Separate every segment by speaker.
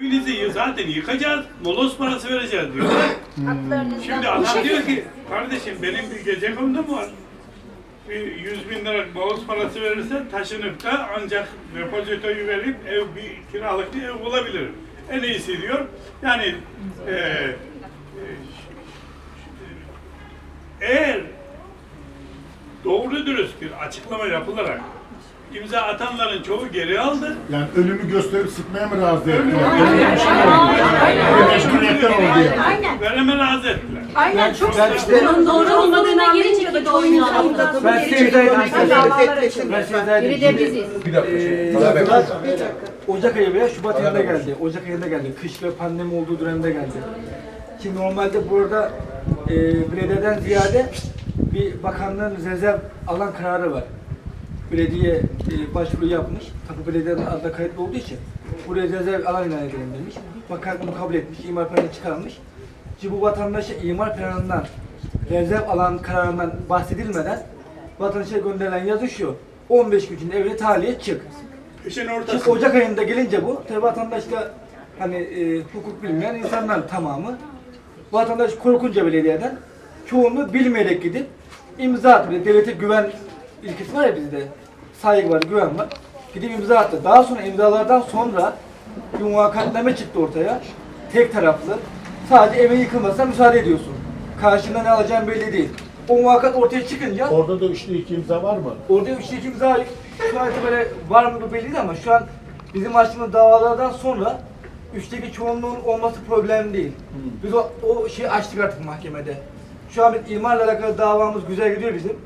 Speaker 1: Evinizi zaten yıkacağız, molos parası vereceğiz diyor. Şimdi adam diyor ki, kardeşim benim bir gece kondum var. Bir 100 bin lira molos parası verirsen taşınıp da ancak depozitoyu verip ev bir kiralık bir ev bulabilirim. En iyisi diyor. Yani e, e, eğer doğru dürüst bir açıklama yapılarak imza atanların çoğu geri aldı.
Speaker 2: Yani ölümü gösterip sıkmaya mı razı ettiler? Öyle bir şey oldu. Yani mecburiyetten oldu yani.
Speaker 3: Aynen.
Speaker 1: Vereme razı ettiler.
Speaker 3: Aynen çok
Speaker 4: Ben işte
Speaker 3: Bunun doğru olmadığını gelince de doğru
Speaker 4: ben size izah edeyim. Ben size
Speaker 3: Biri
Speaker 4: edeyim.
Speaker 3: de biziz.
Speaker 4: Bir dakika. Yazılar Ocak ayı veya Şubat ayında geldi. Ocak ayında geldi. Kış ve pandemi olduğu dönemde geldi. Şimdi normalde burada e, belediyeden ziyade bir bakanlığın rezerv alan kararı var. Belediye e, başvuru yapmış. Tapu belediyenin adına kayıtlı olduğu için buraya rezerv alan ilan edelim demiş. Bakan bunu kabul etmiş. imar planı çıkarmış. Şimdi bu vatandaşa imar planından rezerv alan kararından bahsedilmeden vatandaşa gönderilen yazı şu. 15 gün içinde evine tahliye çık.
Speaker 1: İşin ortası.
Speaker 4: Ocak ayında gelince bu, tabi vatandaş da hani e, hukuk bilmeyen insanlar tamamı. Vatandaş korkunca belediyeden çoğunluğu bilmeyerek gidip imza attı. Bir de Devlete güven ilkesi var ya bizde. Saygı var, güven var. Gidip imza attı. Daha sonra imzalardan sonra bir muvakkatname çıktı ortaya. Tek taraflı. Sadece evin yıkılmasına müsaade ediyorsun. Karşında ne alacağın belli değil. O muvakkat ortaya çıkınca
Speaker 2: Orada da üçlü iki imza var mı?
Speaker 4: Orada üçlü iki imza şu an böyle var mı bu belli değil ama şu an bizim açtığımız davalardan sonra üçteki çoğunluğun olması problem değil. Biz o, o şeyi açtık artık mahkemede. Şu an bir imarla alakalı davamız güzel gidiyor bizim.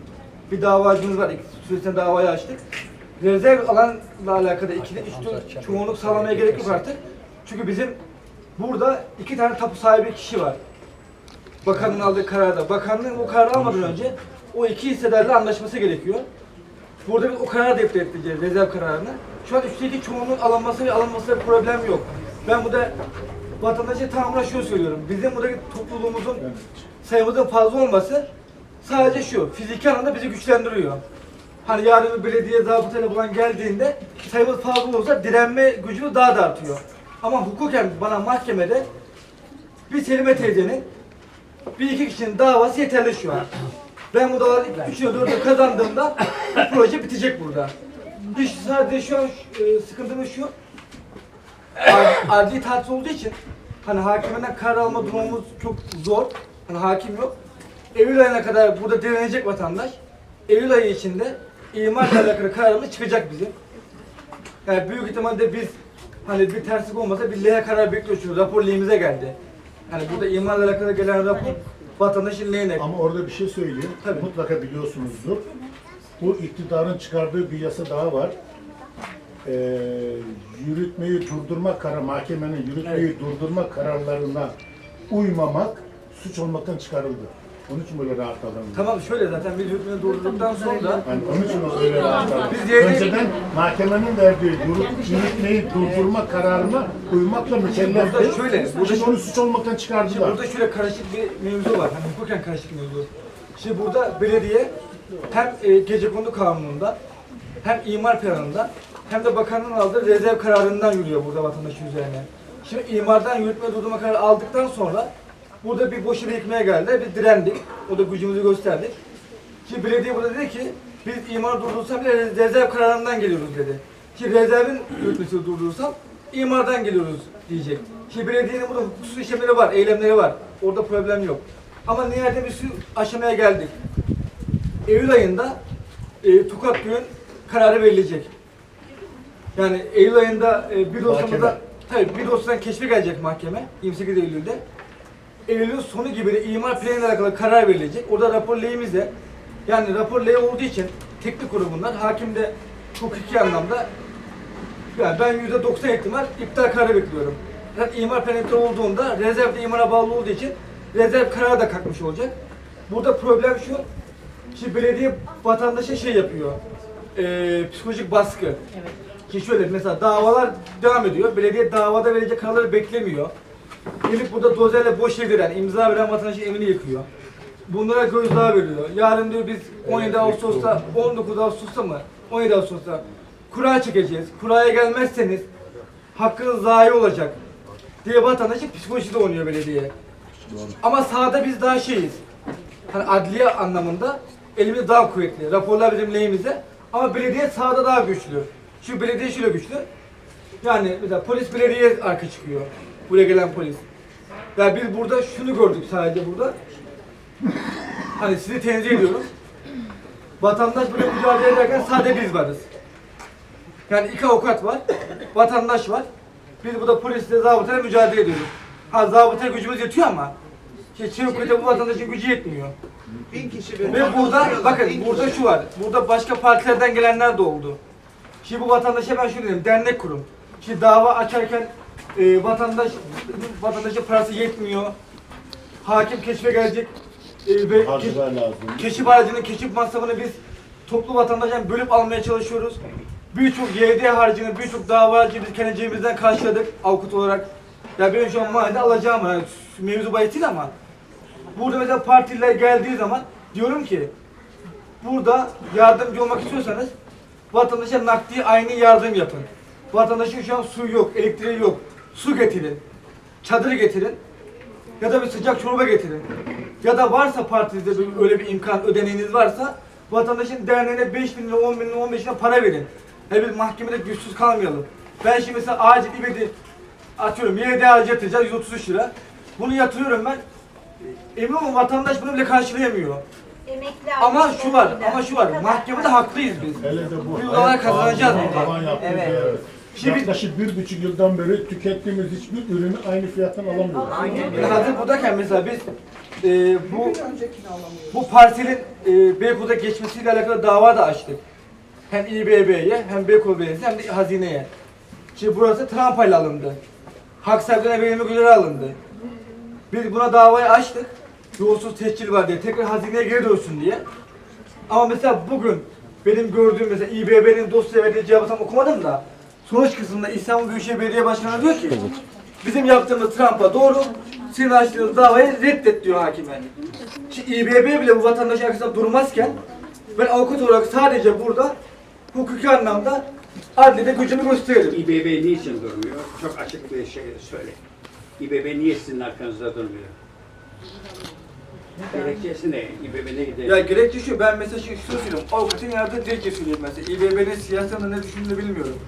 Speaker 4: Bir davacımız var. İki süresinde davayı açtık. Rezerv alanla alakalı ikili üçlü çoğunluk sağlamaya gerek yok artık. Çünkü bizim burada iki tane tapu sahibi kişi var. Bakanın aldığı kararda. Bakanlığın o kararı almadan önce o iki hissedarla anlaşması gerekiyor. Burada biz o kararı da iptal edeceğiz, rezerv kararını. Şu an üstteki çoğunluğun alınması ve alınması problem yok. Ben burada vatandaşa tamamen şunu söylüyorum. Bizim buradaki topluluğumuzun sayımızın fazla olması sadece şu, fiziki anlamda bizi güçlendiriyor. Hani yarın bir belediye zabıtayla bulan geldiğinde sayımız fazla olursa direnme gücümüz daha da artıyor. Ama hukuken bana mahkemede bir Selime teyzenin bir iki kişinin davası yeterli şu an. Ben bu davaları 3 yıl 4 yıl kazandığımda bu proje bitecek burada. Hiç sadece şu an e, sıkıntımız şu. ad- Adli tatil olduğu için hani hakimden karar alma durumumuz çok zor. Hani hakim yok. Eylül ayına kadar burada direnecek vatandaş. Eylül ayı içinde imarla alakalı kararımız çıkacak bizim. Yani büyük ihtimalle biz hani bir terslik olmasa bir lehe karar bekliyoruz. Çünkü rapor lehimize geldi. Hani burada imarla alakalı gelen rapor vatandaşın lehine.
Speaker 2: Ama orada bir şey söyleyeyim.
Speaker 4: Tabii.
Speaker 2: Mutlaka biliyorsunuzdur. Bu iktidarın çıkardığı bir yasa daha var. Ee, yürütmeyi durdurma kararı, mahkemenin yürütmeyi durdurma kararlarına uymamak suç olmaktan çıkarıldı. Onun için böyle rahat alındı.
Speaker 4: Tamam şöyle zaten biz hükmünü durdurduktan sonra
Speaker 2: Yani onun için o öyle rahat.
Speaker 4: Biz diğer-
Speaker 2: Önceden mahkemenin verdiği yürüt- yürütmeyi durdurma kararına uymakla mükellefti.
Speaker 4: Burada şöyle, burada
Speaker 2: Şimdi onu suç olmaktan
Speaker 4: Şimdi
Speaker 2: çıkardılar.
Speaker 4: burada şöyle karışık bir mevzu var. Hani hukuken karışık bir mevzu. Şimdi burada belediye hem e, gece kondu kanununda hem imar planında hem de bakanlığın aldığı rezerv kararından yürüyor burada vatandaşın üzerine. Şimdi imardan yürütme durdurma kararı aldıktan sonra burada bir boş yere yıkmaya geldiler. Biz direndik. O da gücümüzü gösterdik. Şimdi belediye burada dedi ki biz imarı durdursam bile rezerv kararından geliyoruz dedi. Şimdi rezervin yürütmesini durdursam imardan geliyoruz diyecek. Şimdi belediyenin burada hukuksuz işlemleri var, eylemleri var. Orada problem yok. Ama nihayetinde bir sürü aşamaya geldik. Eylül ayında e, Tokat Köy'ün kararı verilecek. Yani Eylül ayında e, bir dosyamızda tabii bir dosyadan keşfe gelecek mahkeme 28 Eylül'de. Eylül'ün sonu gibi de imar planıyla alakalı karar verilecek. Orada rapor lehimizde. Yani rapor lehi olduğu için teknik kurulu bunlar. Hakim de hukuki anlamda yani ben yüzde 90 ihtimal iptal kararı bekliyorum. Zaten imar planı olduğunda rezerv de imara bağlı olduğu için rezerv kararı da kalkmış olacak. Burada problem şu. Şimdi belediye vatandaşa şey yapıyor. eee, psikolojik baskı.
Speaker 3: Evet.
Speaker 4: Ki şöyle mesela davalar devam ediyor. Belediye davada verecek kararları beklemiyor. Gelip burada dozerle boş evdiren, imza veren vatandaşın evini yıkıyor. Bunlara gözdağı veriliyor. Yarın diyor biz 17 Ağustos'ta, 19 Ağustos'ta mı? 17 Ağustos'ta kura çekeceğiz. Kuraya gelmezseniz hakkınız zayi olacak. diye vatandaşın psikolojisi de oynuyor belediye. Ama sahada biz daha şeyiz. Hani adliye anlamında elimiz daha kuvvetli. Raporlar bizim lehimize. Ama belediye sahada daha güçlü. Şu belediye şöyle güçlü. Yani mesela polis belediye arka çıkıyor. Buraya gelen polis. Ya biz burada şunu gördük sadece burada. Hani sizi tenzih ediyoruz. Vatandaş böyle mücadele ederken sadece biz varız. Yani iki avukat var, vatandaş var. Biz burada polisle, zabıtayla mücadele ediyoruz. Ha zabıtaya gücümüz yetiyor ama şey, Çevik bu vatandaşın gücü yetmiyor.
Speaker 5: Bin kişi
Speaker 4: Ve burada bakın burada şu var. Burada başka partilerden gelenler de oldu. Şimdi bu vatandaşa ben şunu dedim. Dernek kurum. Şimdi dava açarken e, vatandaş vatandaşın parası yetmiyor. Hakim keşfe gelecek. E, ve
Speaker 2: Harcılar lazım.
Speaker 4: keşif harcının keşif masrafını biz toplu vatandaştan bölüp almaya çalışıyoruz. Birçok YD harcını, birçok dava harcını biz kendi cebimizden karşıladık avukat olarak. Ya benim şu an mahallede alacağım. Yani mevzu bahis değil ama burada mesela partiler geldiği zaman diyorum ki burada yardımcı olmak istiyorsanız vatandaşa nakdi aynı yardım yapın. Vatandaşın şu an su yok, elektriği yok. Su getirin. Çadır getirin. Ya da bir sıcak çorba getirin. Ya da varsa partinizde böyle- öyle bir imkan ödeneğiniz varsa vatandaşın derneğine 5 bin lira, 10 bin lira, 15 bin lira para verin. He biz mahkemede güçsüz kalmayalım. Ben şimdi mesela acil ibedi atıyorum YD harcı yatıracağız 133 lira. Bunu yatırıyorum ben. Emin olun vatandaş bunu bile karşılayamıyor.
Speaker 6: Emekli
Speaker 4: Ama şu var, ama şu var. Mahkemede haklıyız biz.
Speaker 2: Hele de bu hayat
Speaker 4: kazanacağız burada.
Speaker 2: tavan yaptığı
Speaker 5: Evet.
Speaker 4: Şimdi-
Speaker 2: Yaklaşık bir buçuk yıldan beri tükettiğimiz hiçbir ürünü aynı fiyattan alamıyoruz.
Speaker 4: Yani hazır buradayken mesela biz e, bu bu parselin e, Beykoz'a geçmesiyle alakalı dava da açtık. Hem İBB'ye hem Beykoz Belediyesi hem de hazineye. Şimdi burası trampayla alındı. Hak sahiplerine verilme göre alındı. Biz buna davayı açtık. Yolsuz tescil var diye tekrar hazineye geri dönsün diye. Ama mesela bugün benim gördüğüm mesela İBB'nin dosya verdiği cevabı tam okumadım da sonuç kısmında İstanbul Büyükşehir Belediye Başkanı diyor ki bizim yaptığımız Trump'a doğru senin açtığınız davayı reddet diyor hakime. Şimdi İBB bile bu vatandaş arkasında durmazken ben avukat olarak sadece burada hukuki anlamda adliyede gücümü gösteririm.
Speaker 7: İBB niçin durmuyor? Çok açık bir şey söyle. İBB niye sizin arkanızda durmuyor? Gerekçesi ne? İBB ne gidiyor?
Speaker 4: Ya gerekçe şu, ben mesela şu, şunu söylüyorum, avukatın yardığı dilekçe söyleyeyim mesela. İBB'nin siyasetten ne düşündüğünü bilmiyorum.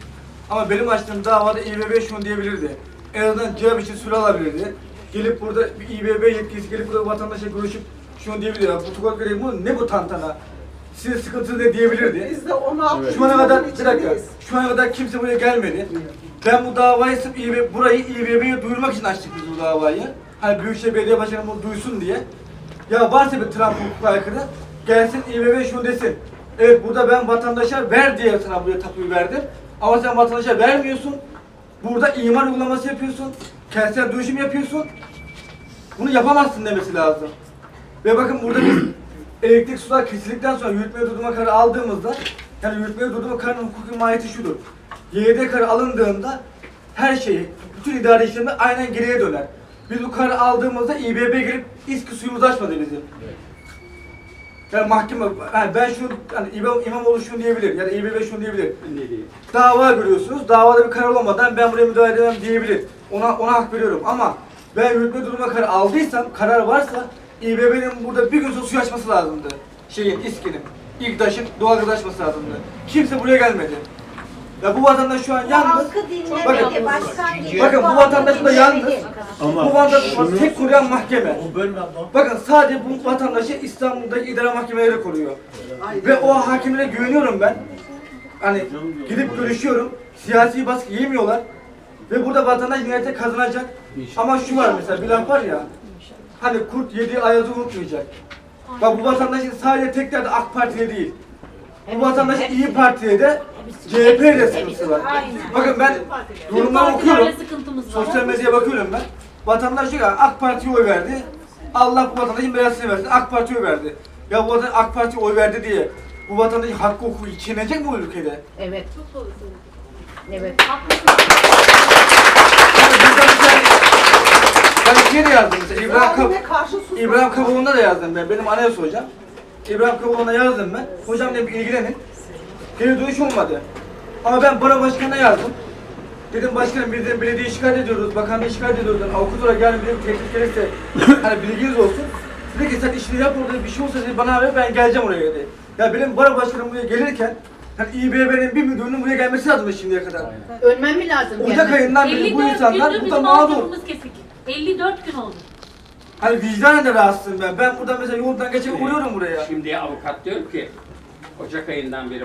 Speaker 4: Ama benim açtığım davada İBB şunu diyebilirdi. En azından cevap için süre alabilirdi. Gelip burada bir İBB yetkilisi gelip burada vatandaşa görüşüp şunu diyebilirdi. Ya bu tukak görevi bu, ne bu tantana? Sizin sıkıntınız ne diyebilirdi.
Speaker 5: Biz de 16
Speaker 4: Şu ana kadar, bir dakika, şu ana kadar kimse buraya gelmedi. Ben bu davayı sırf İBB, burayı İBB'ye duyurmak için açtık biz bu davayı. Hani Büyükşehir Belediye Başkanı bunu duysun diye. Ya varsa bir Trump hukuku aykırı, gelsin İBB şunu desin. Evet burada ben vatandaşa ver diye sana buraya tapuyu verdim. Ama sen vatandaşa vermiyorsun. Burada imar uygulaması yapıyorsun. Kentsel dönüşüm yapıyorsun. Bunu yapamazsın demesi lazım. Ve bakın burada biz elektrik sular kesildikten sonra yürütmeye durdurma kararı aldığımızda yani yürütmeye durdurma kararının hukuki mahiyeti şudur. YD kararı alındığında her şey, bütün idari işlemler aynen geriye döner. Biz bu kararı aldığımızda İBB gelip İSKİ suyumuzu açmadı bizim. Yani mahkeme, yani ben şunu, hani İmam, İmamoğlu şunu diyebilir ya da İBB şunu diyebilir. Dava görüyorsunuz. Davada bir karar olmadan ben buraya müdahale edemem diyebilir. Ona ona hak veriyorum ama ben yürütme duruma karar aldıysam, karar varsa İBB'nin burada bir gün suyu açması lazımdı. Şeyin, İSKİ'nin. İGDAŞ'ın doğalgaz açması lazımdı. Kimse buraya gelmedi. Ya bu vatandaş şu an yalnız.
Speaker 6: Halkı
Speaker 4: Bakın,
Speaker 6: dinlemedi. Başkan gibi.
Speaker 4: bakın bu vatandaş da yalnız.
Speaker 2: Ama
Speaker 4: Bu vatandaş
Speaker 2: şunu-
Speaker 4: tek koruyan mahkeme.
Speaker 2: O bölme abla.
Speaker 4: Bakın sadece bu vatandaşı İstanbul'daki idare mahkemeleri koruyor. Ve o hakimlere güveniyorum ben. Hani gidip görüşüyorum. Siyasi baskı yemiyorlar. Ve burada vatandaş niyete kazanacak. Ama şu var mesela bir laf var ya. Hani kurt yediği ayazı unutmayacak. Bak bu vatandaşın sadece tek derdi AK Parti'de değil. Bu vatandaşın İyi Parti'de de CHP'de de sıkıntısı var.
Speaker 6: Aynen.
Speaker 4: Bakın ben
Speaker 3: Tüm
Speaker 4: yorumlar okuyorum.
Speaker 3: partilerle sıkıntımız var.
Speaker 4: Sosyal medyaya bakıyorum ben. Vatandaş diyor ki AK Parti'ye oy verdi. Allah bu vatandaşın belasını versin. AK Parti'ye oy verdi. Ya bu vatandaş AK Parti'ye oy verdi diye bu vatandaşın hakkı hukuku çiğnenecek mi bu ülkede?
Speaker 6: Evet. Evet.
Speaker 4: Ben şey de yazdım mesela İbrahim, Kab İbrahim Kaboğlu'nda da yazdım ben. Benim anayasa hocam. İbrahim Kaboğlu'na yazdım ben. Hocam dedim ilgilenin. Geri dönüş olmadı. Ama ben baro başkanına yazdım. Dedim başkanım biz de belediye şikayet ediyoruz, bakanlığı şikayet ediyoruz. Yani avukat olarak yani bir teklif gelirse hani bilginiz olsun. Dedi ki sen işini yap orada bir şey olsa dedi, bana haber ben geleceğim oraya dedi. Ya benim bara başkanım buraya gelirken hani İBB'nin bir müdürünün buraya gelmesi lazım şimdiye kadar.
Speaker 6: Ölmem mi lazım?
Speaker 4: Ocak
Speaker 6: gelmesi?
Speaker 4: ayından beri bu
Speaker 3: 54
Speaker 4: insanlar
Speaker 3: gündür
Speaker 4: burada
Speaker 3: bizim
Speaker 4: mağdur.
Speaker 3: altyapımız kesik. 54 gün oldu.
Speaker 4: Hani vicdanen de rahatsızım ben. Ben burada mesela yoldan geçip uğruyorum buraya.
Speaker 7: Şimdi avukat diyor ki Ocak ayından beri